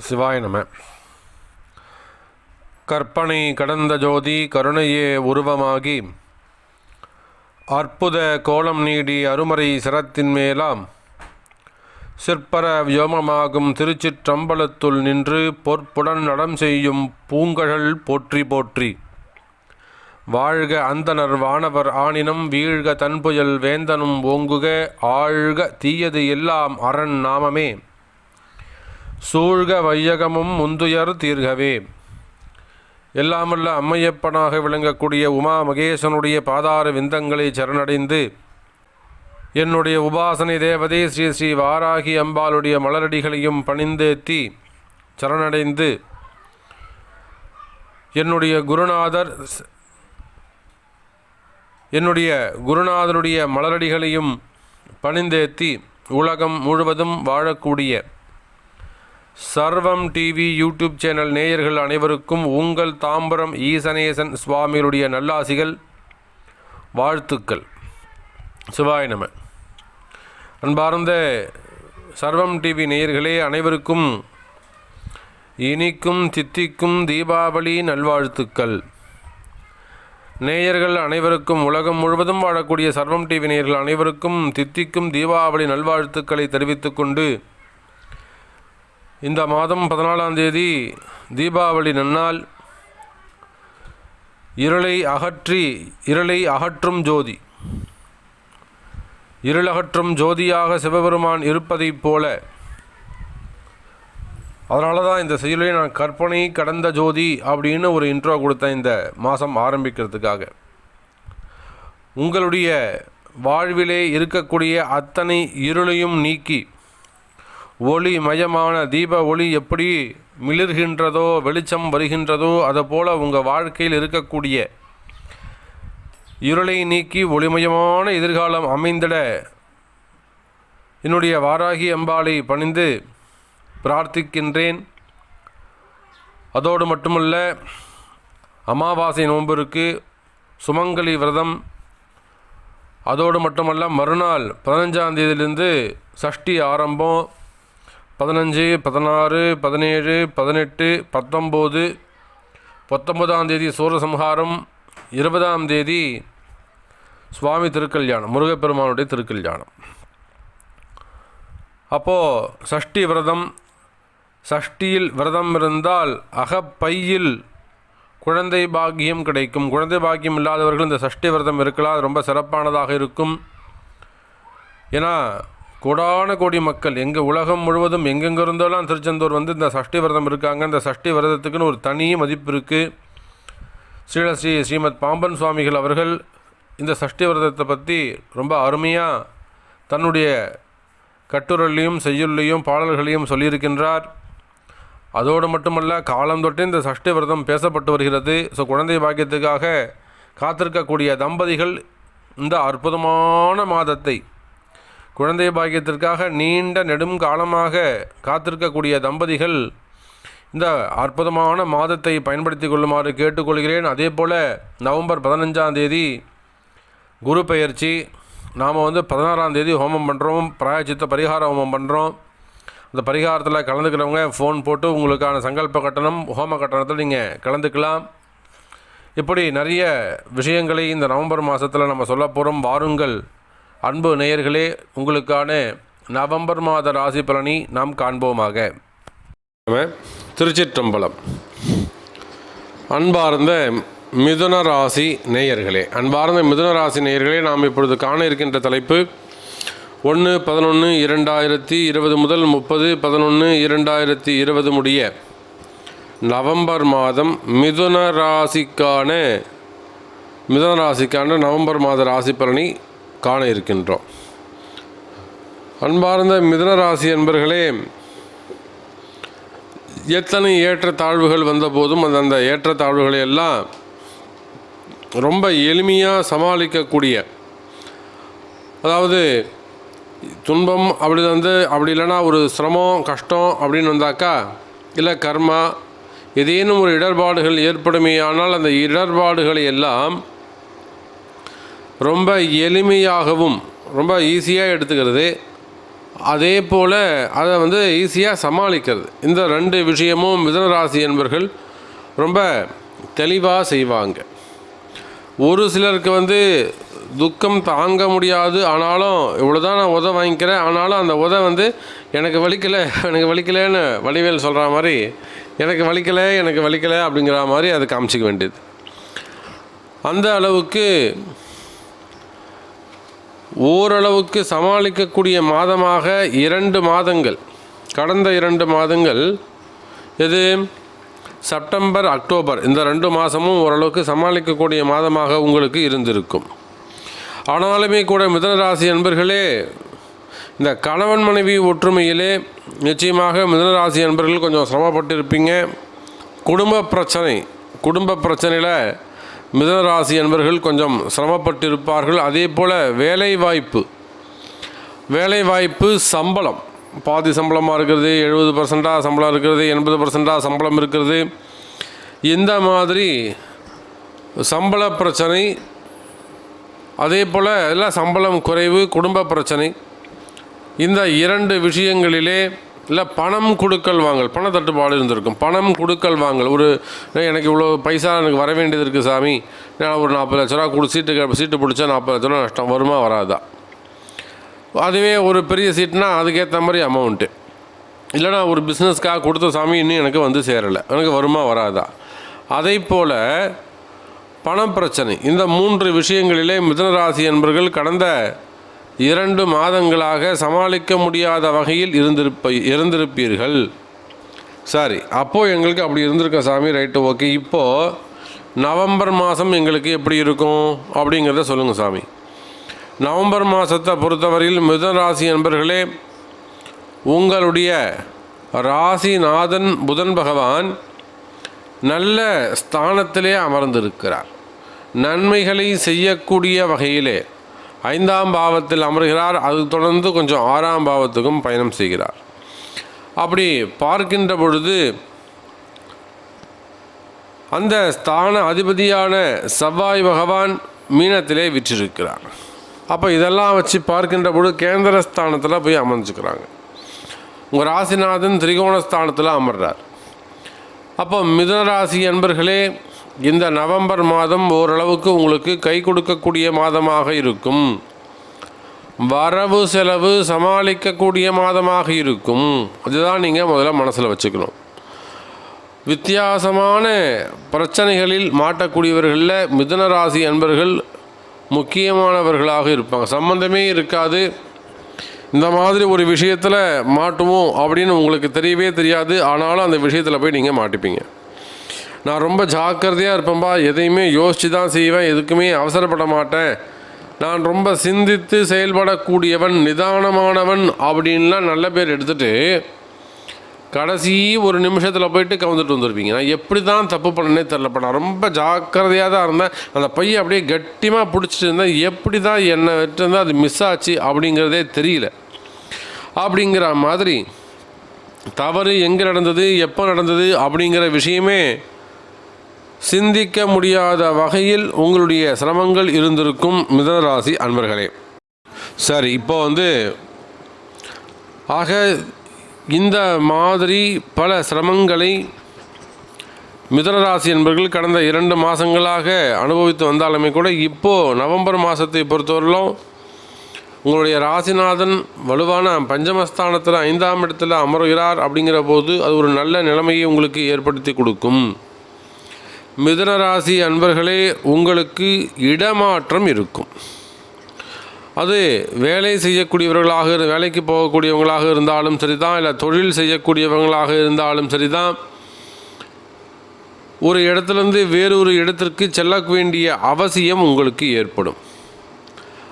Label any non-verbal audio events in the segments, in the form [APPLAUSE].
சிவாய நம. கற்பனை கடந்த ஜோதி கருணையே உருவமாகி. அற்புத கோலம் நீடி அருமறை சிரத்தின் மேலாம். சிற்பர வியோமமாகும் திருச்சிற்றம்பலத்துள் நின்று பொற்புடன் நடம் செய்யும் பூங்கழல் போற்றி போற்றி. வாழ்க அந்தணர் வானவர் ஆணினம் வீழ்க தன்புயல் வேந்தனும் ஓங்குக ஆழ்க தீயது எல்லாம் அரண் நாமமே. சூழ்க வையகமும் முந்துயர் தீர்கவே. எல்லாமல்ல அம்மையப்பனாக விளங்கக்கூடிய உமா மகேசனுடைய பாதார விந்தங்களை சரணடைந்து என்னுடைய உபாசனை தேவதை ஸ்ரீ ஸ்ரீ வாராகி அம்பாளுடைய மலரடிகளையும் பணிந்தேத்தி சரணடைந்து என்னுடைய குருநாதர் என்னுடைய குருநாதருடைய மலரடிகளையும் பணிந்தேத்தி உலகம் முழுவதும் வாழக்கூடிய சர்வம் டிவி யூடியூப் சேனல் நேயர்கள் அனைவருக்கும் உங்கள் தாம்பரம் ஈசனேசன் சுவாமிகளுடைய நல்லாசிகள் வாழ்த்துக்கள். சிவாய நம. அன்பார்ந்த சர்வம் டிவி நேயர்களே அனைவருக்கும் இனிக்கும் தித்திக்கும் தீபாவளி நல்வாழ்த்துக்கள். நேயர்கள் அனைவருக்கும் உலகம் முழுவதும் வாழக்கூடிய சர்வம் டிவி நேயர்கள் அனைவருக்கும் தித்திக்கும் தீபாவளி நல்வாழ்த்துக்களை தெரிவித்துக்கொண்டு இந்த மாதம் பதினாலாம் தேதி தீபாவளி நன்னாள். இருளை அகற்றி இருளை அகற்றும் ஜோதி. இருளகற்றும் ஜோதியாக சிவபெருமான் இருப்பதைப் போல. அதனால தான் இந்த செயலை நான் கற்பனை கடந்த ஜோதி அப்படின்னு ஒரு இன்ட்ரோ கொடுத்தேன் இந்த மாதம் ஆரம்பிக்கிறதுக்காக. உங்களுடைய வாழ்விலே இருக்கக்கூடிய அத்தனை இருளையும் நீக்கி ஒளி மயமான தீப ஒளி எப்படி மிளிர்கின்றதோ வெளிச்சம் வருகின்றதோ அதுபோல் உங்கள் வாழ்க்கையில் இருக்கக்கூடிய இருளை நீக்கி ஒளிமயமான எதிர்காலம் அமைந்திட என்னுடைய வாராகி அம்பாளை பணிந்து பிரார்த்திக்கின்றேன். அதோடு மட்டுமல்ல அமாவாசை நோன்பிற்கு சுமங்கலி விரதம் அதோடு மட்டுமல்ல மறுநாள் பதினஞ்சாம் தேதியிலிருந்து சஷ்டி ஆரம்பம் பதினஞ்சு பதினாறு பதினேழு பதினெட்டு பத்தொம்போது பத்தொன்பதாம் தேதி சூரசம்ஹாரம் இருபதாம் தேதி சுவாமி திருக்கல்யாணம் முருகப்பெருமானுடைய திருக்கல்யாணம். அப்போது சஷ்டி விரதம் சஷ்டியில் விரதம் இருந்தால் அகப்பையில் குழந்தை பாக்கியம் கிடைக்கும். குழந்தை பாக்கியம் இல்லாதவர்கள் இந்த சஷ்டி விரதம் இருக்கலாம் அது ரொம்ப சிறப்பானதாக இருக்கும். ஏன்னா கோடான கோடி மக்கள் எங்கள் உலகம் முழுவதும் எங்கெங்க இருந்தாலும் திருச்செந்தூர் வந்து இந்த சஷ்டி விரதம் இருக்காங்க இந்த சஷ்டி விரதத்துக்குன்னு ஒரு தனி மதிப்பு இருக்குது ஸ்ரீலஸ்ரீ ஸ்ரீமத் பாம்பன் சுவாமிகள் அவர்கள் இந்த சஷ்டி விரதத்தை பற்றி ரொம்ப அருமையாக தன்னுடைய கட்டுரையிலையும் செய்யுள்ளையும் பாடல்களையும் சொல்லியிருக்கின்றார். அதோடு மட்டுமல்ல காலம் தொட்டு இந்த சஷ்டி விரதம் பேசப்பட்டு வருகிறது. ஸோ குழந்தை பாக்கியத்துக்காக காத்திருக்கக்கூடிய தம்பதிகள் இந்த அற்புதமான மாதத்தை குழந்தை பாக்கியத்திற்காக நீண்ட நெடும் காலமாக காத்திருக்கக்கூடிய தம்பதிகள் இந்த அற்புதமான மாதத்தை பயன்படுத்தி கொள்ளுமாறு கேட்டுக்கொள்கிறேன். அதே போல் நவம்பர் பதினஞ்சாம் தேதி குரு பெயர்ச்சி. நாம் வந்து பதினாறாம் தேதி ஹோமம் பண்ணுறோம் பிராயச்சித்த பரிகார ஹோமம் பண்ணுறோம் அந்த பரிகாரத்தில் கலந்துக்கிறவங்க ஃபோன் போட்டு உங்களுக்கான சங்கல்ப கட்டணம் ஹோம கட்டணத்தில் நீங்கள் கலந்துக்கலாம். இப்படி நிறைய விஷயங்களை இந்த நவம்பர் மாதத்தில் நம்ம சொல்ல போகிறோம் வாருங்கள். அன்பு நேயர்களே உங்களுக்கான நவம்பர் மாத ராசி பலனை நாம் காண்போமாக. திருச்சிற்றம்பலம். அன்பார்ந்த மிதுன ராசி நேயர்களே அன்பார்ந்த மிதுன ராசி நேயர்களே நாம் இப்பொழுது காண இருக்கின்ற தலைப்பு ஒன்று பதினொன்று இரண்டாயிரத்தி இருபது முதல் முப்பது பதினொன்று இரண்டாயிரத்தி இருபது முடிய நவம்பர் மாதம் மிதுன ராசிக்கான மிதுன ராசிக்கான நவம்பர் மாத ராசி பலனை காண இருக்கின்றோம். அன்பார்ந்த மிதனராசி என்பர்களே எத்தனை ஏற்றத்தாழ்வுகள் வந்தபோதும் அந்த அந்த ஏற்றத்தாழ்வுகளை எல்லாம் ரொம்ப எளிமையாக சமாளிக்கக்கூடிய அதாவது துன்பம் அப்படி வந்து அப்படி இல்லைன்னா ஒரு சிரமம் கஷ்டம் அப்படின்னு வந்தாக்கா இல்லை கர்மா ஏதேனும் ஒரு இடர்பாடுகள் ஏற்படுமே ஆனால் அந்த இடர்பாடுகளை எல்லாம் ரொம்ப எளிமையாகவும் ரொம்ப ஈஸியாக எடுத்துக்கிறது. அதே போல் அதை வந்து ஈஸியாக சமாளிக்கிறது. இந்த ரெண்டு விஷயமும் மிதனராசி என்பர்கள் ரொம்ப தெளிவாக செய்வாங்க. ஒரு சிலருக்கு வந்து துக்கம் தாங்க முடியாது. ஆனாலும் இவ்வளோ தான் நான் உதவ வாங்கிக்கிறேன். ஆனாலும் அந்த உத வந்து எனக்கு வலிக்கலை எனக்கு வலிக்கலைன்னு வடிவேல் சொல்கிற மாதிரி எனக்கு வலிக்கலை எனக்கு வலிக்கலை அப்படிங்கிற மாதிரி அதை காமிச்சிக்க வேண்டியது. அந்த அளவுக்கு ஓரளவுக்கு சமாளிக்கக்கூடிய மாதமாக இரண்டு மாதங்கள் கடந்த இரண்டு மாதங்கள் எது? செப்டம்பர் அக்டோபர் இந்த ரெண்டு மாதமும் ஓரளவுக்கு சமாளிக்கக்கூடிய மாதமாக உங்களுக்கு இருந்திருக்கும். ஆனாலுமே கூட மிதனராசி அன்பர்களே இந்த கணவன் மனைவி ஒற்றுமையிலே நிச்சயமாக மிதனராசி அன்பர்கள் கொஞ்சம் சிரமப்பட்டிருப்பீங்க. குடும்ப பிரச்சனை குடும்ப பிரச்சனையில் மிதனராசி என்பர்கள் கொஞ்சம் சிரமப்பட்டிருப்பார்கள். அதே போல் வேலை வாய்ப்பு வேலை வாய்ப்பு சம்பளம். பாதி சம்பளமாக இருக்கிறது எழுபது பர்சண்டாக சம்பளம் இருக்கிறது எண்பது பர்சண்டாக சம்பளம் இருக்கிறது. இந்த மாதிரி சம்பள பிரச்சனை அதே போல் எல்லாம் சம்பளம் குறைவு குடும்ப பிரச்சனை. இந்த இரண்டு விஷயங்களிலே இல்லை பணம் கொடுக்கல் வாங்கல். பண தட்டுப்பாடு இருந்திருக்கும். பணம் கொடுக்கல் வாங்கல். ஒரு எனக்கு இவ்வளோ பைசா எனக்கு வர வேண்டியது இருக்குது சாமி. நான் ஒரு நாற்பது லட்ச ரூபா கொடு சீட்டு சீட்டு பிடிச்சா நாற்பது லட்ச ரூபா நஷ்டம். வருமா வராதா? அதுவே ஒரு பெரிய சீட்னா அதுக்கேற்ற மாதிரி அமௌண்ட்டு இல்லைனா ஒரு பிஸ்னஸ்க்காக கொடுத்த சாமி இன்னும் எனக்கு வந்து சேரலை. எனக்கு வருமா வராதா? அதை போல் பணம் பிரச்சனை. இந்த மூன்று விஷயங்களிலே மிதனராசி என்பர்கள் கடந்த இரண்டு மாதங்களாக சமாளிக்க முடியாத வகையில் இருந்திருப்ப இருந்திருப்பீர்கள். சரி அப்போது எங்களுக்கு அப்படி இருந்திருக்க சாமி ரைட்டு ஓகே. இப்போது நவம்பர் மாதம் எங்களுக்கு எப்படி இருக்கும்? அப்படிங்கிறத சொல்லுங்கள் சாமி. நவம்பர் மாதத்தை பொறுத்தவரையில் மிதுனராசி என்பர்களே உங்களுடைய ராசிநாதன் புதன் பகவான் நல்ல ஸ்தானத்திலே அமர்ந்திருக்கிறார். நன்மைகளை செய்யக்கூடிய வகையிலே ஐந்தாம் பாவத்தில் அமர்கிறார். அது தொடர்ந்து கொஞ்சம் ஆறாம் பாவத்துக்கும் பயணம் செய்கிறார். அப்படி பார்க்கின்ற பொழுது அந்த ஸ்தான அதிபதியான செவ்வாய் பகவான் மீனத்திலே விற்றிருக்கிறார். அப்போ இதெல்லாம் வச்சு பார்க்கின்ற பொழுது கேந்திர ஸ்தானத்தில் போய் அமர்ந்துக்கிறாங்க. உங்கள் ராசிநாதன் திரிகோணஸ்தானத்தில் அமர்றார். அப்போ மிதுனராசி என்பர்களே இந்த நவம்பர் மாதம் ஓரளவுக்கு உங்களுக்கு கை கொடுக்கக்கூடிய மாதமாக இருக்கும். வரவு செலவு சமாளிக்கக்கூடிய மாதமாக இருக்கும். அதுதான் நீங்கள் முதல்ல மனசில் வச்சுக்கணும். வித்தியாசமான பிரச்சனைகளில் மாட்டக்கூடியவர்களில் மிதுனராசி அன்பர்கள் முக்கியமானவர்களாக இருப்பாங்க. சம்பந்தமே இருக்காது. இந்த மாதிரி ஒரு விஷயத்தில் மாட்டுவோம் அப்படின்னு உங்களுக்கு தெரியவே தெரியாது. ஆனாலும் அந்த விஷயத்தில் போய் நீங்கள் மாட்டிப்பீங்க. நான் ரொம்ப ஜாக்கிரதையாக இருப்பேன்பா. எதையுமே யோசித்து தான் செய்வேன். எதுக்குமே அவசரப்பட மாட்டேன். நான் ரொம்ப சிந்தித்து செயல்படக்கூடியவன் நிதானமானவன் அப்படின்லாம் நல்ல பேர் எடுத்துகிட்டு கடைசி ஒரு நிமிஷத்தில் போயிட்டு கவுந்துட்டு வந்துருப்பீங்க நான் எப்படி தான் தப்பு பண்ணனே தெரிலப்பா நான் ரொம்ப ஜாக்கிரதையாக தான் இருந்தேன். அந்த பையன் அப்படியே கட்டிமாக பிடிச்சிட்டு இருந்தேன் எப்படி தான் என்னை விட்டுருந்தா அது மிஸ் ஆச்சு அப்படிங்கிறதே தெரியல. அப்படிங்கிற மாதிரி தவறு எங்கே நடந்தது எப்போ நடந்தது அப்படிங்கிற விஷயமே சிந்திக்க முடியாத வகையில் உங்களுடைய சிரமங்கள் இருந்திருக்கும் மிதனராசி அன்பர்களே. சரி இப்போ வந்து ஆக இந்த மாதிரி பல சிரமங்களை மிதனராசி என்பர்கள் கடந்த இரண்டு மாதங்களாக அனுபவித்து வந்தாலுமே கூட இப்போது நவம்பர் மாதத்தை பொறுத்தவரையிலும் உங்களுடைய ராசிநாதன் வலுவான பஞ்சமஸ்தானத்தில் ஐந்தாம் இடத்துல அமர்கிறார் அப்படிங்கிற போது அது ஒரு நல்ல நிலைமையை உங்களுக்கு ஏற்படுத்தி கொடுக்கும். மிதனராசி அன்பர்களே உங்களுக்கு இடமாற்றம் இருக்கும். அது வேலை செய்யக்கூடியவர்களாக வேலைக்கு போகக்கூடியவங்களாக இருந்தாலும் சரிதான் இல்லை தொழில் செய்யக்கூடியவங்களாக இருந்தாலும் சரிதான். ஒரு இடத்துலேருந்து வேறொரு இடத்திற்கு செல்ல வேண்டிய அவசியம் உங்களுக்கு ஏற்படும்.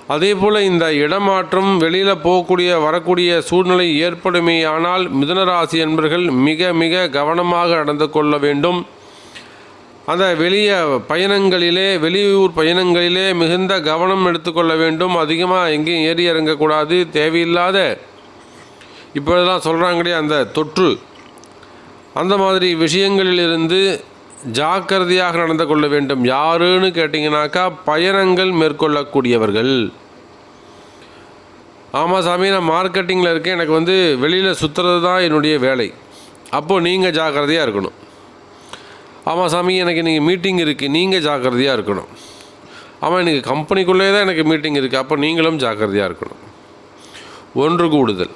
அதே போல் இந்த இடமாற்றம் வெளியில் போகக்கூடிய வரக்கூடிய சூழ்நிலை ஏற்படுமேயானால் மிதுனராசி என்பர்கள் மிக மிக கவனமாக நடந்து கொள்ள வேண்டும். அந்த வெளிய பயணங்களிலே வெளியூர் பயணங்களிலே மிகுந்த கவனம் எடுத்துக்கொள்ள வேண்டும். அதிகமாக எங்கேயும் ஏறி இறங்கக்கூடாது. தேவையில்லாத இப்பொழுதெல்லாம் சொல்கிறாங்களே அந்த தொற்று. அந்த மாதிரி விஷயங்களிலிருந்து ஜாக்கிரதையாக நடந்து கொள்ள வேண்டும். யாருன்னு கேட்டிங்கனாக்கா பயணங்கள் மேற்கொள்ளக்கூடியவர்கள். ஆமாம் சாமி நான் மார்க்கெட்டிங்கில் இருக்கேன். எனக்கு வந்து வெளியில் சுற்றுறது தான் என்னுடைய வேலை. அப்போது நீங்கள் ஜாக்கிரதையாக இருக்கணும். ஆமாம் சாமி எனக்கு நீங்கள் மீட்டிங் இருக்குது நீங்கள் ஜாக்கிரதையாக இருக்கணும். ஆமாம் இன்றைக்கி கம்பெனிக்குள்ளே தான் எனக்கு மீட்டிங் இருக்குது அப்போ நீங்களும் ஜாக்கிரதையாக இருக்கணும். ஒன்று கூடுதல்.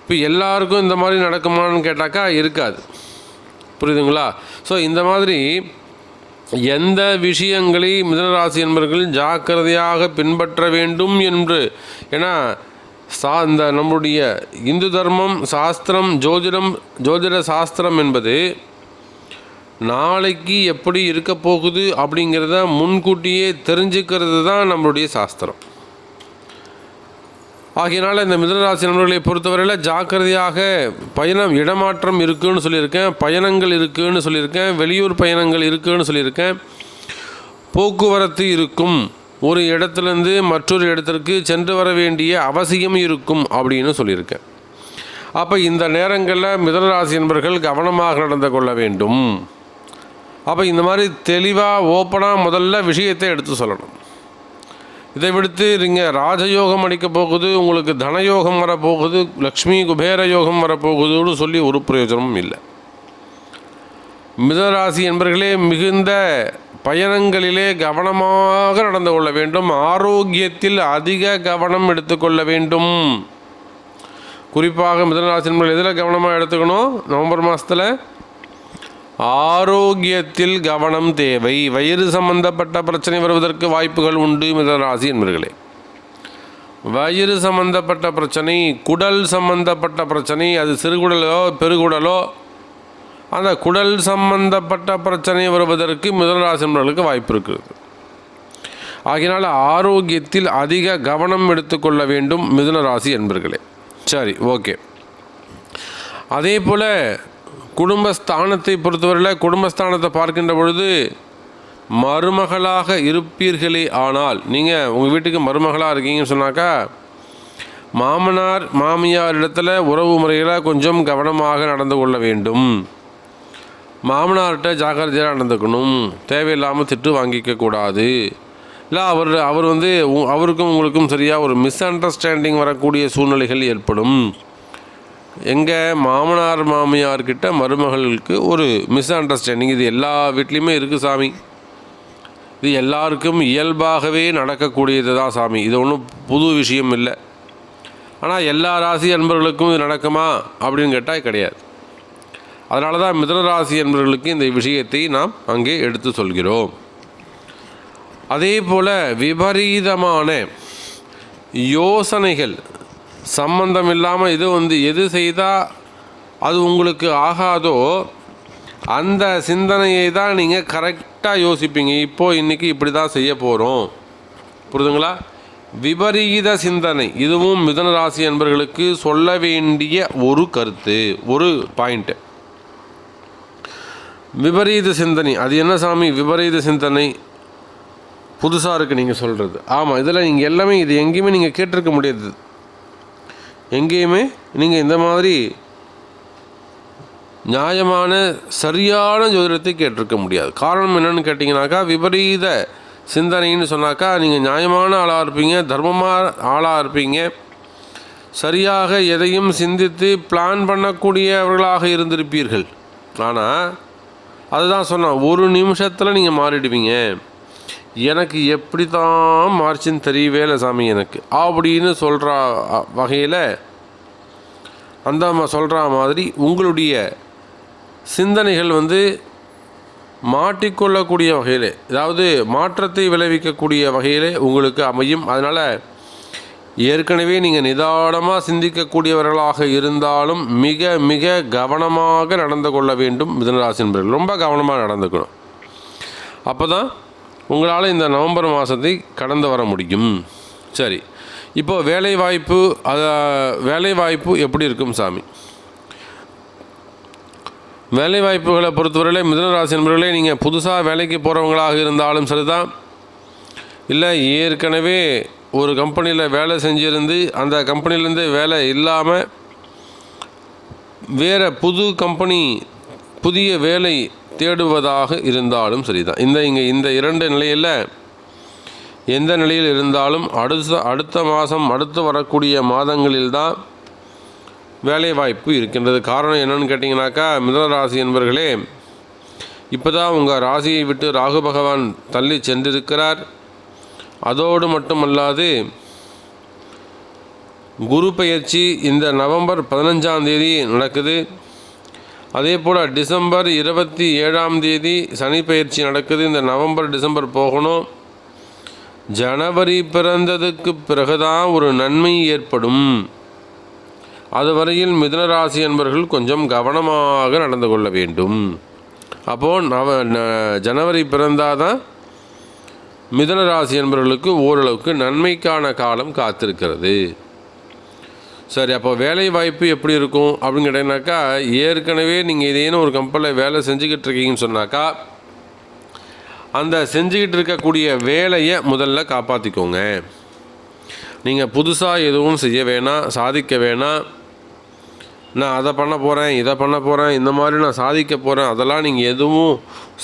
இப்போ எல்லாருக்கும் இந்த மாதிரி நடக்குமான்னு கேட்டாக்கா இருக்காது. புரியுதுங்களா? ஸோ இந்த மாதிரி எந்த விஷயங்களை மிதனராசி என்பர்கள் ஜாக்கிரதையாக பின்பற்ற வேண்டும் என்று? ஏன்னா சா இந்த நம்முடைய இந்து தர்மம் சாஸ்திரம் ஜோதிடம் ஜோதிட சாஸ்திரம் என்பது நாளைக்கு எப்படி இருக்க போகுது அப்படிங்கிறத முன்கூட்டியே தெரிஞ்சுக்கிறது தான் நம்மளுடைய சாஸ்திரம். ஆகையினால் இந்த மிதனராசி நண்பர்களை பொறுத்தவரையில் ஜாக்கிரதையாக பயணம் இடமாற்றம் இருக்குன்னு சொல்லியிருக்கேன் பயணங்கள் இருக்குதுன்னு சொல்லியிருக்கேன் வெளியூர் பயணங்கள் இருக்குதுன்னு சொல்லியிருக்கேன். போக்குவரத்து இருக்கும். ஒரு இடத்துலேருந்து மற்றொரு இடத்திற்கு சென்று வர வேண்டிய அவசியம் இருக்கும் அப்படின்னு சொல்லியிருக்கேன். அப்போ இந்த நேரங்களில் மிதனராசி நண்பர்கள் கவனமாக நடந்து கொள்ள வேண்டும். அப்போ இந்த மாதிரி தெளிவாக ஓப்பனாக முதல்ல விஷயத்தை எடுத்து சொல்லணும். இதை விடுத்து நீங்கள் ராஜயோகம் அடிக்க போகுது உங்களுக்கு தனயோகம் வரப்போகுது லக்ஷ்மி குபேர யோகம் வரப்போகுதுன்னு சொல்லி ஒரு பிரயோஜனமும் இல்லை. மிதராசி என்பர்களே மிகுந்த பயணங்களிலே கவனமாக நடந்து கொள்ள வேண்டும். ஆரோக்கியத்தில் அதிக கவனம் எடுத்துக்கொள்ள வேண்டும். குறிப்பாக மிதனராசி என்பர்கள் எதில் கவனமாக எடுத்துக்கணும்? நவம்பர் மாதத்தில் ஆரோக்கியத்தில் கவனம் தேவை. வயிறு சம்பந்தப்பட்ட பிரச்சனை வருவதற்கு வாய்ப்புகள் உண்டு மிதராசி என்பர்களே. வயிறு சம்பந்தப்பட்ட பிரச்சனை குடல் சம்பந்தப்பட்ட பிரச்சனை அது சிறுகுடலோ பெருகுடலோ அந்த குடல் சம்பந்தப்பட்ட பிரச்சனை வருவதற்கு மிதராசி என்பவர்களுக்கு வாய்ப்பு இருக்கிறது. ஆகினால் ஆரோக்கியத்தில் அதிக கவனம் எடுத்துக்கொள்ள வேண்டும் மிதுன ராசி என்பர்களே. சரி ஓகே. அதே போல் குடும்பஸ்தானத்தை பொறுத்தவரையில் குடும்பஸ்தானத்தை பார்க்கின்ற பொழுது மருமகளாக இருப்பீர்களே ஆனால் நீங்கள் உங்கள் வீட்டுக்கு மருமகளாக இருக்கீங்கன்னு சொன்னாக்கா மாமனார் மாமியார் இடத்துல உறவு முறைகளாக கொஞ்சம் கவனமாக நடந்து கொள்ள வேண்டும். மாமனார்கிட்ட ஜாக்கிரதையாக நடந்துக்கணும். தேவையில்லாமல் திட்டு வாங்கிக்க கூடாது. இல்லை அவர் அவர் வந்து உ- அவருக்கும் உங்களுக்கும் சரியாக ஒரு மிஸ் அண்டர்ஸ்டாண்டிங் வரக்கூடிய சூழ்நிலைகள் ஏற்படும். எங்கள் மாமனார் மாமியார்கிட்ட மருமகளுக்கு ஒரு மிஸ் அண்டர்ஸ்டாண்டிங் இது எல்லா வீட்லேயுமே இருக்குது சாமி. இது எல்லாருக்கும் இயல்பாகவே நடக்கக்கூடியது தான் சாமி. இது ஒன்றும் புது விஷயம் இல்லை. ஆனால் எல்லா ராசி அன்பர்களுக்கும் இது நடக்குமா அப்படின்னு கேட்டால் கிடையாது. அதனால தான் மிதன ராசி அன்பர்களுக்கு இந்த விஷயத்தை நாம் அங்கே எடுத்து சொல்கிறோம். அதே போல் விபரீதமான யோசனைகள் சம்பந்தம் இல்லாமல் இது வந்து எது செய்தால் அது உங்களுக்கு ஆகாதோ அந்த சிந்தனையை தான் நீங்கள் கரெக்டாக யோசிப்பீங்க. இப்போது இன்றைக்கி இப்படி தான் செய்ய போகிறோம் புரிதுங்களா? விபரீத சிந்தனை. இதுவும் மிதன ராசி என்பவர்களுக்கு சொல்ல வேண்டிய ஒரு கருத்து ஒரு பாயிண்ட்டு விபரீத சிந்தனை. அது என்ன சாமி? விபரீத சிந்தனை. புதுசாக இருக்குது நீங்கள் சொல்கிறது ஆமாம் இதில் நீங்கள் எல்லாமே இது எங்கேயுமே நீங்கள் கேட்டிருக்க முடியாது. எங்கேயுமே நீங்கள் இந்த மாதிரி நியாயமான சரியான ஜோதிடத்தை கேட்டிருக்க முடியாது. காரணம் என்னன்னு கேட்டிங்கனாக்கா விபரீத சிந்தனைன்னு சொன்னாக்கா நீங்கள் நியாயமான ஆளாக இருப்பீங்க தர்மமாக ஆளாக இருப்பீங்க. சரியாக எதையும் சிந்தித்து பிளான் பண்ணக்கூடியவர்களாக இருந்திருப்பீர்கள். ஆனால் அதுதான் சொன்னேன் ஒரு நிமிஷத்தில் நீங்கள் மாறிடுவீங்க. எனக்கு எப்படி தான் மார்ச்சின்னு தெரியவே இல்லை சாமி எனக்கு. அப்படின்னு சொல்கிற வகையில் அந்த சொல்கிற மாதிரி உங்களுடைய சிந்தனைகள் வந்து மாட்டிக்கொள்ளக்கூடிய வகையில் அதாவது மாற்றத்தை விளைவிக்கக்கூடிய வகையில் உங்களுக்கு அமையும். அதனால் ஏற்கனவே நீங்கள் நிதானமாக சிந்திக்கக்கூடியவர்களாக இருந்தாலும் மிக மிக கவனமாக நடந்து கொள்ள வேண்டும் மிதனராசின்பர்கள் ரொம்ப கவனமாக நடந்துக்கணும். அப்போ தான் உங்களால் இந்த நவம்பர் மாதத்தை கடந்து வர முடியும். சரி. இப்போ வேலைவாய்ப்பு அதை வேலைவாய்ப்பு எப்படி இருக்கும் சாமி? வேலை வாய்ப்புகளை பொறுத்தவரையிலே மிதனராசி நண்பர்களே நீங்கள் புதுசாக வேலைக்கு போகிறவங்களாக இருந்தாலும் சரிதான். இல்லை ஏற்கனவே ஒரு கம்பெனியில் வேலை செஞ்சிருந்து அந்த கம்பெனிலேருந்து வேலை இல்லாமல் வேறு புது கம்பெனி புதிய வேலை தேடுவதாக இருந்தாலும் சரிதான். இந்த இங்கே இந்த இரண்டு நிலையில் எந்த நிலையில் இருந்தாலும் அடுத்த அடுத்த மாதம் அடுத்து வரக்கூடிய மாதங்களில்தான் வேலைவாய்ப்பு இருக்கின்றது. காரணம் என்னன்னு கேட்டிங்கனாக்கா மிதனராசி என்பர்களே இப்போ தான் உங்கள் ராசியை விட்டு ராகு பகவான் தள்ளி சென்றிருக்கிறார். அதோடு மட்டுமல்லாது குரு பயிற்சி இந்த நவம்பர் பதினஞ்சாம் தேதி நடக்குது. அதே போல் டிசம்பர் இருபத்தி ஏழாம் தேதி சனி பயிற்சி நடக்குது. இந்த நவம்பர் டிசம்பர் போகணும். ஜனவரி பிறந்ததுக்கு பிறகுதான் ஒரு நன்மை ஏற்படும். அதுவரையில் மிதனராசி என்பவர்கள் கொஞ்சம் கவனமாக நடந்து கொள்ள வேண்டும். அப்போது நவ ந- ஜனவரி பிறந்தாதான் மிதனராசி என்பவர்களுக்கு ஓரளவுக்கு நன்மைக்கான காலம் காத்திருக்கிறது. சரி அப்போ வேலை வாய்ப்பு எப்படி இருக்கும் அப்படின்னு கேட்டீங்கன்னாக்கா ஏற்கனவே நீங்கள் இதேன்னு ஒரு கம்பெனியில் வேலை செஞ்சுக்கிட்டு இருக்கீங்கன்னு சொன்னாக்கா அந்த செஞ்சுக்கிட்டு இருக்கக்கூடிய வேலையை முதல்ல காப்பாற்றிக்கோங்க நீங்கள் புதுசாக எதுவும் செய்ய வேணாம் சாதிக்க வேணாம். நான் அதை பண்ண போகிறேன் இதை பண்ண போகிறேன் இந்த மாதிரி நான் சாதிக்க போகிறேன் அதெல்லாம் நீங்கள் எதுவும்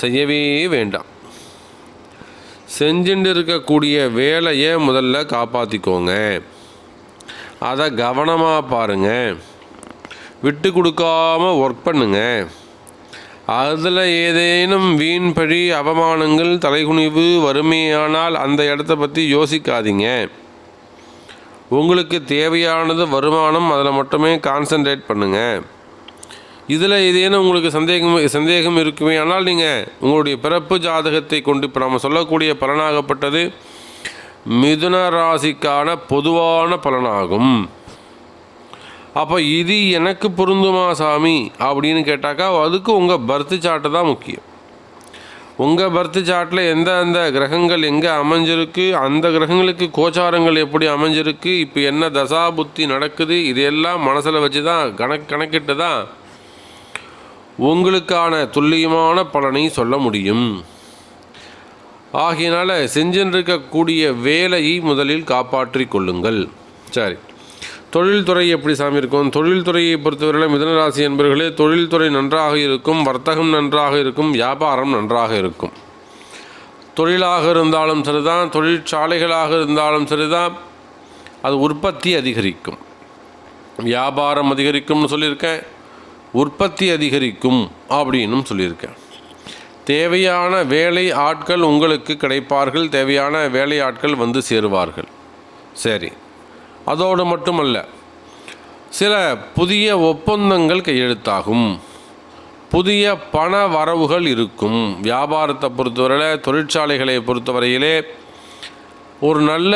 செய்யவே வேண்டாம். செஞ்சுட்டு இருக்கக்கூடிய வேலையை முதல்ல காப்பாற்றிக்கோங்க அதை கவனமாக பாருங்க. விட்டு கொடுக்காம ஒர்க் பண்ணுங்க. அதில் ஏதேனும் வீண்பழி அவமானங்கள் தலைகுனிவு வறுமையானால் அந்த இடத்த பற்றி யோசிக்காதீங்க. உங்களுக்கு தேவையானது வருமானம் அதில் மட்டுமே கான்சென்ட்ரேட் பண்ணுங்கள் இதில் ஏதேனும் உங்களுக்கு சந்தேகம் சந்தேகம் இருக்குமே ஆனால் நீங்கள் உங்களுடைய பிறப்பு ஜாதகத்தை கொண்டு இப்போ நம்ம சொல்லக்கூடிய பலனாகப்பட்டது மிதுன ராசிக்கான பொதுவான பலனாகும். அப்போ இது எனக்கு பொருந்துமா சாமி? அப்படின்னு கேட்டாக்கா அதுக்கு உங்கள் பர்த் சார்ட்டு தான் முக்கியம். உங்கள் பர்த் சார்ட்டில் எந்த அந்த கிரகங்கள் எங்கே அமைஞ்சிருக்கு அந்த கிரகங்களுக்கு கோச்சாரங்கள் எப்படி அமைஞ்சிருக்கு இப்போ என்ன தசா புத்தி நடக்குது இதையெல்லாம் மனசில் வச்சு தான் கணக்கு கணக்கிட்டு தான் உங்களுக்கான துல்லியமான பலனை சொல்ல முடியும். ஆகையினால் செஞ்சென்றிருக்கக்கூடிய வேலையை முதலில் காப்பாற்றி கொள்ளுங்கள். சரி. தொழில்துறை எப்படி சாமி இருக்கும்? தொழில்துறையை பொறுத்தவரையில் மிதனராசி என்பவர்களே தொழில்துறை நன்றாக இருக்கும் வர்த்தகம் நன்றாக இருக்கும் வியாபாரம் நன்றாக இருக்கும். தொழிலாக இருந்தாலும் சரிதான் தொழிற்சாலைகளாக இருந்தாலும் சரிதான் அது உற்பத்தி அதிகரிக்கும். வியாபாரம் அதிகரிக்கும்னு சொல்லியிருக்கேன். உற்பத்தி அதிகரிக்கும் அப்படின்னும் சொல்லியிருக்கேன். தேவையான வேலை ஆட்கள் உங்களுக்கு கிடைப்பார்கள். தேவையான வேலை ஆட்கள் வந்து சேருவார்கள். சரி. அதோடு மட்டுமல்ல சில புதிய ஒப்பந்தங்கள் கையெழுத்தாகும். புதிய பண வரவுகள் இருக்கும். வியாபாரத்தை பொறுத்தவரையில் தொழிற்சாலைகளை பொறுத்தவரையிலே ஒரு நல்ல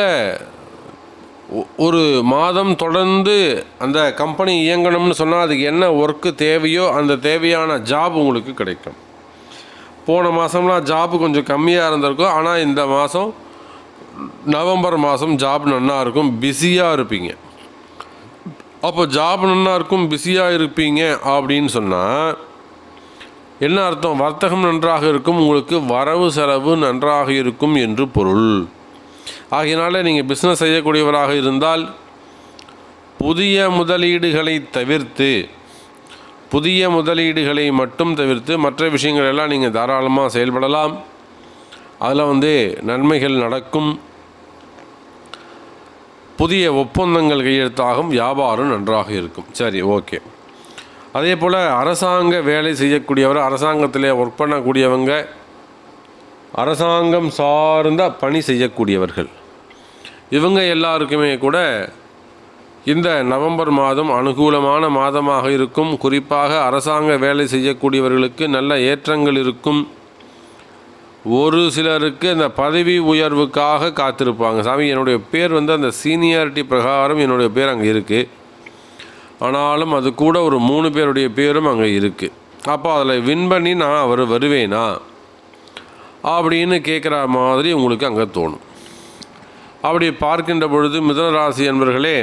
ஒரு மாதம் தொடர்ந்து அந்த கம்பெனி இயங்கணும்னு சொன்னால் அதுக்கு என்ன ஒர்க்கு தேவையோ அந்த தேவையான ஜாப் உங்களுக்கு கிடைக்கும். போன மாதம்லாம் ஜாப் கொஞ்சம் கம்மியாக இருந்திருக்கும். ஆனால் இந்த மாதம் நவம்பர் மாதம் ஜாப் நன்னா இருக்கும் பிஸியாக இருப்பீங்க. அப்போ ஜாப் நன்னா இருக்கும் பிஸியாக இருப்பீங்க அப்படின்னு சொன்னால் என்ன அர்த்தம்? வர்த்தகம் நன்றாக இருக்கும் உங்களுக்கு வரவு செலவு நன்றாக இருக்கும் என்று பொருள். ஆகையினால நீங்கள் பிஸ்னஸ் செய்யக்கூடியவராக இருந்தால் புதிய முதலீடுகளை தவிர்த்து புதிய முதலீடுகளை மட்டும் தவிர்த்து மற்ற விஷயங்கள் எல்லாம் நீங்கள் தாராளமாக செயல்படலாம். அதில் வந்து நன்மைகள் நடக்கும். புதிய ஒப்பந்தங்கள் கையெழுத்தாகும். வியாபாரம் நன்றாக இருக்கும். சரி ஓகே. அதே போல் அரசாங்க வேலை செய்யக்கூடியவர் அரசாங்கத்தில் ஒர்க் பண்ணக்கூடியவங்க அரசாங்கம் சார்ந்த பணி செய்யக்கூடியவர்கள். இவங்க எல்லாருக்குமே கூட இந்த நவம்பர் மாதம் அனுகூலமான மாதமாக இருக்கும். குறிப்பாக அரசாங்க வேலை செய்யக்கூடியவர்களுக்கு நல்ல ஏற்றங்கள் இருக்கும். ஒரு சிலருக்கு அந்த பதவி உயர்வுக்காக காத்திருப்பாங்க. சாமி என்னுடைய பேர் வந்து அந்த சீனியாரிட்டி பிரகாரம் என்னுடைய பேர் அங்கே இருக்குது ஆனாலும் அது கூட ஒரு மூணு பேருடைய பேரும் அங்கே இருக்குது அப்போ அதில் வின் பண்ணி நான் அவர் வருவேனா? அப்படின்னு கேட்குற மாதிரி உங்களுக்கு அங்கே தோணும். அப்படி பார்க்கின்ற பொழுது மிதனராசி என்பர்களே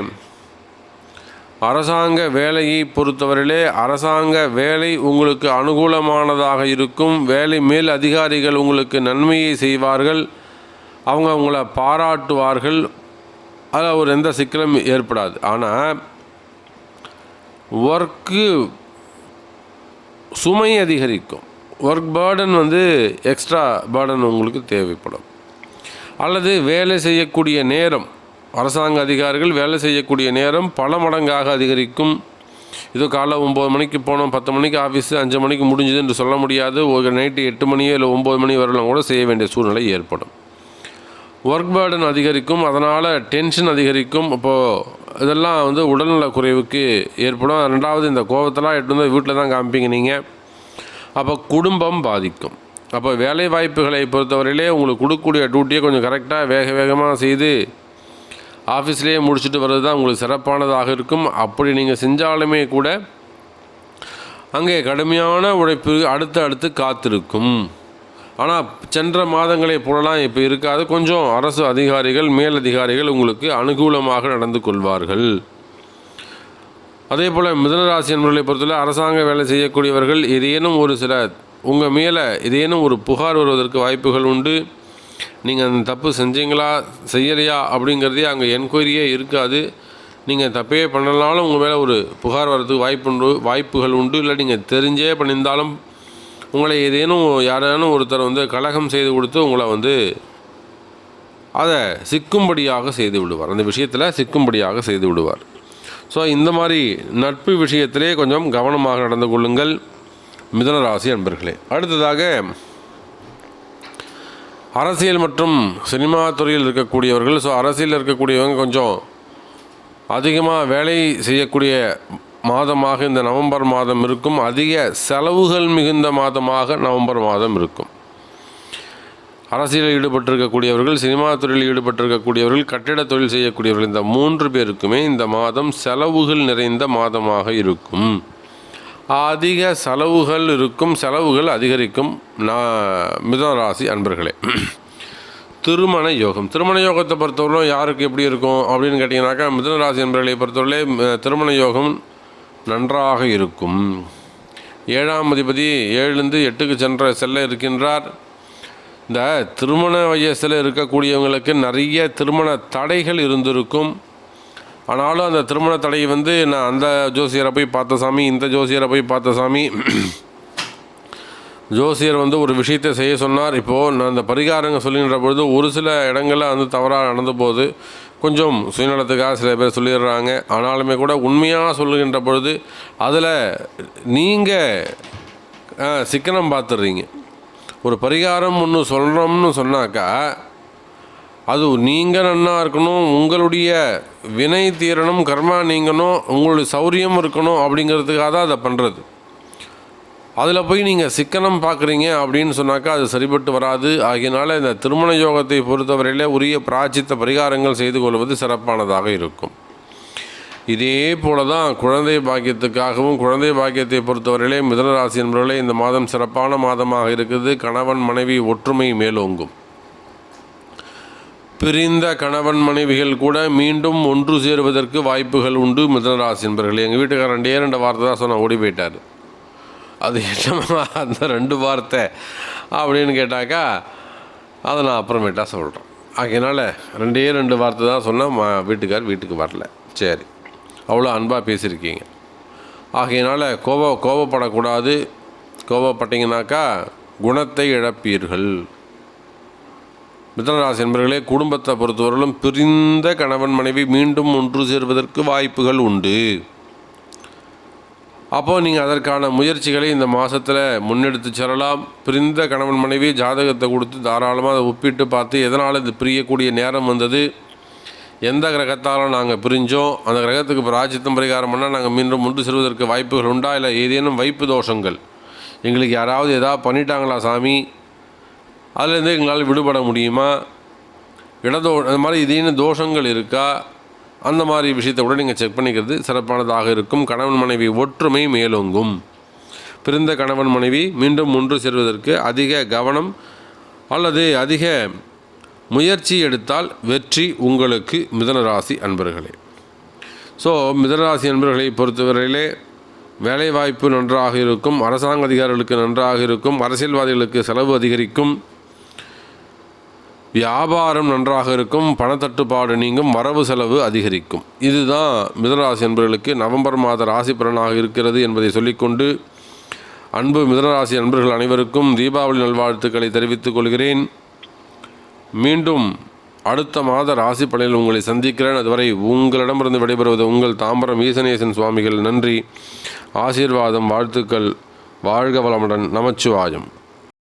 அரசாங்க வேலையை பொறுத்தவரையிலே அரசாங்க வேலை உங்களுக்கு அனுகூலமானதாக இருக்கும். வேலை மேல் அதிகாரிகள் உங்களுக்கு நன்மையை செய்வார்கள். அவங்க உங்களை பாராட்டுவார்கள். அதில் ஒரு எந்த சிக்கலும் ஏற்படாது. ஆனால் ஒர்க்கு சுமை அதிகரிக்கும். ஒர்க் பேர்டன் வந்து எக்ஸ்ட்ரா பேர்டன் உங்களுக்கு தேவைப்படும். அல்லது வேலை செய்யக்கூடிய நேரம் அரசாங்க அதிகாரிகள் வேலை செய்யக்கூடிய நேரம் பல மடங்காக அதிகரிக்கும். இது காலைல ஒம்பது மணிக்கு போனோம் பத்து மணிக்கு ஆஃபீஸு அஞ்சு மணிக்கு முடிஞ்சுது என்று சொல்ல முடியாது. ஒரு நைட்டு எட்டு மணியோ இல்லை ஒம்பது மணி வரலாம் கூட செய்ய வேண்டிய சூழ்நிலை ஏற்படும். ஒர்க் பேர்டன் அதிகரிக்கும் அதனால் டென்ஷன் அதிகரிக்கும். இப்போது இதெல்லாம் வந்து உடல்நல குறைவுக்கு ஏற்படும். ரெண்டாவது இந்த கோபத்தெல்லாம் எட்டு வந்து வீட்டில் தான் காமிப்பீங்க நீங்கள் அப்போ குடும்பம் பாதிக்கும். அப்போ வேலை வாய்ப்புகளை பொறுத்தவரையிலே உங்களுக்கு கொடுக்கக்கூடிய டியூட்டியை கொஞ்சம் கரெக்டாக வேக வேகமாக செய்து ஆஃபீஸ்லேயே முடிச்சுட்டு வர்றது தான் உங்களுக்கு சிறப்பானதாக இருக்கும். அப்படி நீங்கள் செஞ்சாலுமே கூட அங்கே கடுமையான உழைப்பு அடுத்து அடுத்து காத்திருக்கும். ஆனால் சென்ற மாதங்களை போலலாம் இப்போ இருக்காது. கொஞ்சம் அரசு அதிகாரிகள் மேலதிகாரிகள் உங்களுக்கு அனுகூலமாக நடந்து கொள்வார்கள். அதே போல் மிதனராசி என்பவர்களை பொறுத்தவரை அரசாங்க வேலை செய்யக்கூடியவர்கள் ஏதேனும் ஒரு சில உங்கள் மேலே ஏதேனும் ஒரு புகார் வருவதற்கு வாய்ப்புகள் உண்டு. நீங்கள் அந்த தப்பு செஞ்சீங்களா செய்யலையா அப்படிங்கிறதே அங்கே என்கொயரியே இருக்காது. நீங்கள் தப்பே பண்ணலனாலும் உங்கள் மேலே ஒரு புகார் வர்றதுக்கு வாய்ப்பு உண்டு வாய்ப்புகள் உண்டு. இல்லை நீங்கள் தெரிஞ்சே பண்ணியிருந்தாலும் உங்களை ஏதேனும் யாரேனும் ஒருத்தர் வந்து கலகம் செய்து கொடுத்து உங்களை வந்து அதை சிக்கும்படியாக செய்து விடுவார். அந்த விஷயத்தில் சிக்கும்படியாக செய்து விடுவார். ஸோ இந்த மாதிரி நட்பு விஷயத்திலே கொஞ்சம் கவனமாக நடந்து கொள்ளுங்கள். மிதனராசி அன்பர்களே. அடுத்ததாக அரசியல் மற்றும் சினிமா துறையில் இருக்கக்கூடியவர்கள் ஸோ அரசியலில் இருக்கக்கூடியவங்க கொஞ்சம் அதிகமாக வேலை செய்யக்கூடிய மாதமாக இந்த நவம்பர் மாதம் இருக்கும். அதிக செலவுகள் மிகுந்த மாதமாக நவம்பர் மாதம் இருக்கும். அரசியலில் ஈடுபட்டிருக்கக்கூடியவர்கள் சினிமா துறையில் ஈடுபட்டிருக்கக்கூடியவர்கள் கட்டிட தொழில் செய்யக்கூடியவர்கள் இந்த மூன்று பேருக்குமே இந்த மாதம் செலவுகள் நிறைந்த மாதமாக இருக்கும். அதிக செலவுகள் இருக்கும் செலவுகள் அதிகரிக்கும் நான் மிதனராசி அன்பர்களே. திருமண யோகம். திருமண யோகத்தை பொறுத்தவரையும் யாருக்கு எப்படி இருக்கும் அப்படின்னு கேட்டிங்கனாக்கா மிதனராசி அன்பர்களை பொறுத்தவரை திருமண யோகம் நன்றாக இருக்கும். ஏழாம் அதிபதி ஏழுலேருந்து எட்டுக்கு சென்ற செல்ல இருக்கின்றார். இந்த திருமண வயசில் இருக்கக்கூடியவங்களுக்கு நிறைய திருமண தடைகள் இருந்திருக்கும். ஆனாலும் அந்த திருமண தடையை வந்து நான் அந்த ஜோசியரை போய் பார்த்த சாமி இந்த ஜோசியரை போய் பார்த்த சாமி [CLEARS THROAT] ஜோசியர் வந்து ஒரு விஷயத்தை செய்ய சொன்னார். இப்போது நான் அந்த பரிகாரங்க சொல்லுகின்ற பொழுது ஒரு சில இடங்களில் வந்து தவறாக நடந்த போது கொஞ்சம் சுயநலத்துக்காக சில பேர் சொல்லிடுறாங்க. ஆனாலுமே கூட உண்மையாக சொல்லுகின்ற பொழுது அதில் நீங்கள் சிக்கனம் பார்த்துடுறீங்க. ஒரு பரிகாரம் ஒன்று சொல்கிறோம்னு சொன்னாக்கா அது நீங்கள் நன்னா இருக்கணும் உங்களுடைய வினை தீரணும் கர்மா நீங்கணும் உங்களுடைய சௌரியம் இருக்கணும் அப்படிங்கிறதுக்காக தான் அதை பண்ணுறது அதில் போய் நீங்கள் சிக்கனம் பார்க்குறீங்க அப்படின்னு சொன்னாக்கா அது சரிப்பட்டு வராது. ஆகியனால இந்த திருமண யோகத்தை பொறுத்தவரையிலே உரிய பிராச்சித்த பரிகாரங்கள் செய்து கொள்வது சிறப்பானதாக இருக்கும். இதே போல தான் குழந்தை பாக்கியத்துக்காகவும் குழந்தை பாக்கியத்தை பொறுத்தவரையிலே மிதனராசி என்பவர்களே இந்த மாதம் சிறப்பான மாதமாக இருக்குது. கணவன் மனைவி ஒற்றுமை மேலோங்கும். பிரிந்த கணவன் மனைவிகள் கூட மீண்டும் ஒன்று சேருவதற்கு வாய்ப்புகள் உண்டு மிதனராசி என்பர்கள். எங்கள் வீட்டுக்காரர் ரெண்டே ரெண்டு வார்த்தை தான் சொன்ன ஓடி போயிட்டார். அது என்னமா அந்த ரெண்டு வார்த்தை அப்படின்னு கேட்டாக்கா அதை நான் அப்புறமேட்டா சொல்கிறேன் ஆகையினால ரெண்டே ரெண்டு வார்த்தை தான் சொன்னால் மா வீட்டுக்கார் வீட்டுக்கு வரல. சரி. அவ்வளோ அன்பாக பேசியிருக்கீங்க. ஆகையினால கோப கோபப்படக்கூடாது. கோபப்பட்டீங்கனாக்கா குணத்தை இழப்பீர்கள். மிதனராசி என்பவர்களே குடும்பத்தை பொறுத்தவரையிலும் பிரிந்த கணவன் மனைவி மீண்டும் ஒன்று சேர்வதற்கு வாய்ப்புகள் உண்டு. அப்போது நீங்கள் அதற்கான முயற்சிகளை இந்த மாதத்தில் முன்னெடுத்து செல்லலாம். பிரிந்த கணவன் மனைவி ஜாதகத்தை கொடுத்து தாராளமாக அதை ஒப்பிட்டு பார்த்து எதனால் இது பிரியக்கூடிய நேரம் வந்தது எந்த கிரகத்தால் நாங்கள் பிரிஞ்சோம் அந்த கிரகத்துக்கு பிராச்சித்தம் பரிகாரம் பண்ணால் நாங்கள் மீண்டும் ஒன்று செல்வதற்கு வாய்ப்புகள் உண்டா இல்லை ஏதேனும் வைப்பு தோஷங்கள்? எங்களுக்கு யாராவது எதாவது பண்ணிட்டாங்களா சாமி? அதுலேருந்து எங்களால் விடுபட முடியுமா? இடதோ அந்த மாதிரி இதேன்னு தோஷங்கள் இருக்கா? அந்த மாதிரி விஷயத்தை கூட நீங்கள் செக் பண்ணிக்கிறது சிறப்பானதாக இருக்கும். கணவன் மனைவி ஒற்றுமை மேலோங்கும். பிறந்த கணவன் மனைவி மீண்டும் ஒன்று சேர்வதற்கு அதிக கவனம் அல்லது அதிக முயற்சி எடுத்தால் வெற்றி உங்களுக்கு மிதனராசி அன்பர்களே. ஸோ மிதனராசி அன்பர்களை பொறுத்தவரையிலே வேலைவாய்ப்பு நன்றாக இருக்கும் அரசாங்க அதிகாரிகளுக்கு நன்றாக இருக்கும் அரசியல்வாதிகளுக்கு செலவு அதிகரிக்கும். வியாபாரம் நன்றாக இருக்கும் பணத்தட்டுப்பாடு நீங்கும் வரவு செலவு அதிகரிக்கும். இதுதான் மிதனராசி என்பர்களுக்கு நவம்பர் மாத ராசி பலனாக இருக்கிறது என்பதை சொல்லிக்கொண்டு அன்பு மிதனராசி அன்பர்கள் அனைவருக்கும் தீபாவளி நல்வாழ்த்துக்களை தெரிவித்துக் கொள்கிறேன். மீண்டும் அடுத்த மாத ராசி பலனில் உங்களை சந்திக்கிறேன். அதுவரை உங்களிடமிருந்து விடைபெறுவது உங்கள் தாம்பரம் ஈசனேசன் சுவாமிகள். நன்றி. ஆசீர்வாதம் வாழ்த்துக்கள். வாழ்க வளமுடன். நமச்சிவாயம்.